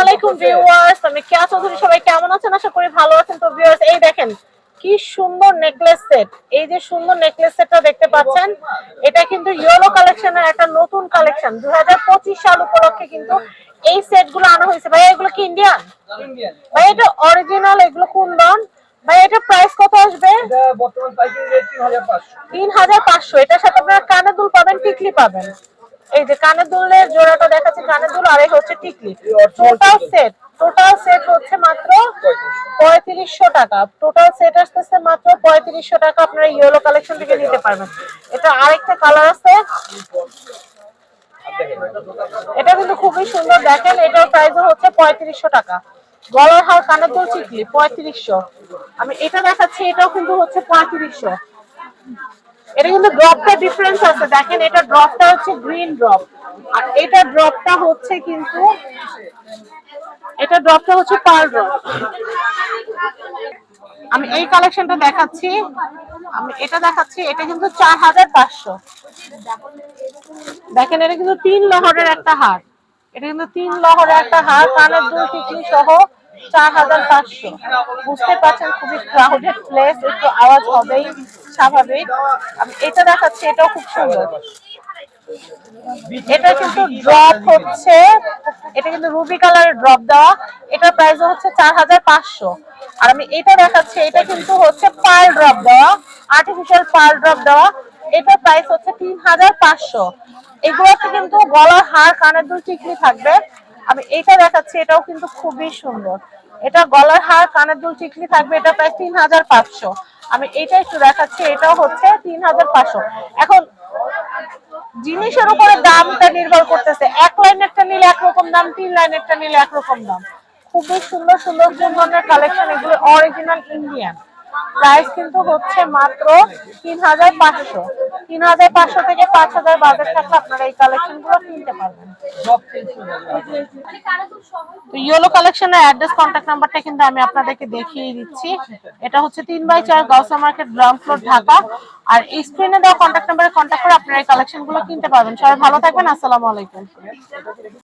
আলাইকুম ভিউয়ার্স আমি কেয়া চৌধুরী সবাই কেমন আছেন? আশা করি ভালো আছেন। তো ভিউয়ার্স এই দেখেন কি সুন্দর নেকলেস সেট এই যে সুন্দর নেকলেস সেটটা দেখতে পাচ্ছেন এটা কিন্তু ইয়েলো কালেকশনের একটা নতুন কালেকশন 2025 সাল উপলক্ষে কিন্তু এই সেটগুলো আনা হয়েছে। ভাই এগুলো কি ইন্ডিয়ান ভাই এটা অরিজিনাল এগুলো কোন কুন্দন ভাই এটা প্রাইস কত আসবে? বর্তমান হাজার পাঁচশো। তিন এটার সাথে আপনারা কানের দুল পাবেন টিকলি পাবেন। এই যে কানের দুলের জোড়াটা আর এই হচ্ছে টিকলি। টোটাল সেট টোটাল সেট হচ্ছে মাত্র পঁয়ত্রিশশো টাকা। টোটাল সেট আসতেছে মাত্র পঁয়ত্রিশশো টাকা। আপনারা ইয়েলো কালেকশন থেকে নিতে পারবেন। এটা আরেকটা কালার আছে। এটা কিন্তু খুবই সুন্দর। দেখেন, এটার প্রাইস হচ্ছে পঁয়ত্রিশশো টাকা। গলার হার কানের দুল চিকলি পঁয়ত্রিশশো। আমি এটা দেখাচ্ছি, এটাও কিন্তু হচ্ছে পঁয়ত্রিশশো। এটা কিন্তু ড্রপটা ডিফারেন্স আছে। দেখেন, এটা ড্রপটা হচ্ছে গ্রিন ড্রপ আর এটা ড্রপটা হচ্ছে কিন্তু, এটা ড্রপটা হচ্ছে পার ড্রপ আমি এই কালেকশনটা দেখাচ্ছি। আমি এটা দেখাচ্ছি, এটা কিন্তু চার হাজার পাঁচশো। দেখেন, এটা কিন্তু তিন লহরের একটা হার। এটা কিন্তু তিন লহরের একটা হার, কানের দুল, টিকলি সহ চার হাজার পাঁচশো। বুঝতে পারছেন, খুবই ক্রাউডেড প্লেস একটু আওয়াজ হবেই। স্বাভাবিক। এটা দেখাচ্ছি, এটাও খুব সুন্দর। এটা কিন্তু ড্রপ হচ্ছে, এটা কিন্তু রুবি কালারের ড্রপ দেওয়া। এটার প্রাইস হচ্ছে চার হাজার পাঁচশো। আর আমি এটা দেখাচ্ছি, এটা কিন্তু হচ্ছে পাল ড্রপ দেওয়া আর্টিফিশিয়াল পাল ড্রপ দেওয়া। এটার প্রাইস হচ্ছে তিন হাজার পাঁচশো। এগুলোতে কিন্তু গলার হার, কানের দুল টিকলি থাকবে। আমি এটা দেখাচ্ছি, এটাও কিন্তু খুবই সুন্দর। এটা গলার হার, কানের দুল টিকলি থাকবে, এটা প্রায় তিন হাজার পাঁচশো। আমি এটা একটু দেখাচ্ছি, এটাও হচ্ছে তিন হাজার পাঁচশো। এখন, জিনিসের উপরে দামটা নির্ভর করতেছে। এক লাইনেরটা নিলে একরকম দাম, তিন লাইনেরটা নিলে একরকম দাম। খুবই সুন্দর সুন্দর ধরনের কালেকশন এগুলো অরিজিনাল ইন্ডিয়ান প্রাইস কিন্তু হচ্ছে মাত্র তিন হাজার পাঁচশো। তিন হাজার পাঁচশো থেকে পাঁচ হাজার বাজার থাকলে আপনারা এই কালেকশনগুলো কিনতে পারবেন। সব চেঞ্জ করে যাবে তো ইয়েলো কালেকশনের অ্যাড্রেস কন্ট্যাক্ট নাম্বারটা কিন্তু আমি আপনাদেরকে দেখিয়ে দিচ্ছি। এটা হচ্ছে তিন বাই চার গাউসা মার্কেট গ্রাউন্ড ফ্লোর ঢাকা। আর এই স্ক্রিনে দেওয়া কন্ট্যাক্ট নাম্বারে কন্ট্যাক্ট করে আপনারা এই কালেকশনগুলো কিনতে পারবেন। সবাই ভালো থাকবেন আসসালামু আলাইকুম।